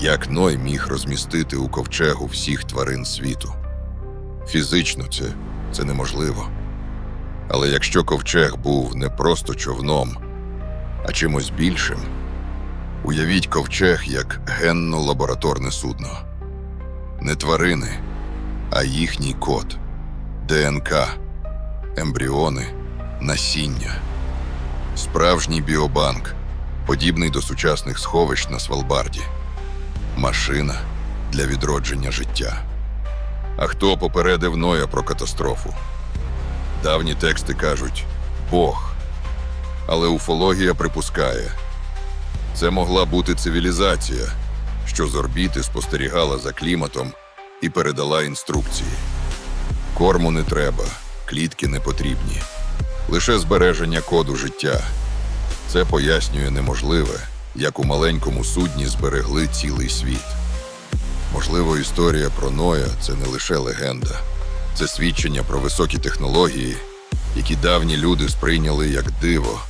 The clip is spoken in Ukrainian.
Як Ной міг розмістити у ковчегу всіх тварин світу? Фізично це, це неможливо. Але якщо ковчег був не просто човном, а чимось більшим, уявіть ковчег як генно-лабораторне судно. Не тварини, а їхній код, ДНК, ембріони, насіння. Справжній біобанк, подібний до сучасних сховищ на Свалбарді. Машина для відродження життя. А хто попередив Ноя про катастрофу? Давні тексти кажуть Бог. Але уфологія припускає, це могла бути цивілізація, що з орбіти спостерігала за кліматом і передала інструкції. Корму не треба, клітки не потрібні, лише збереження коду життя. Це пояснює неможливе, як у маленькому судні зберегли цілий світ. Можливо, історія про Ноя це не лише легенда, це свідчення про високі технології, які давні люди сприйняли як диво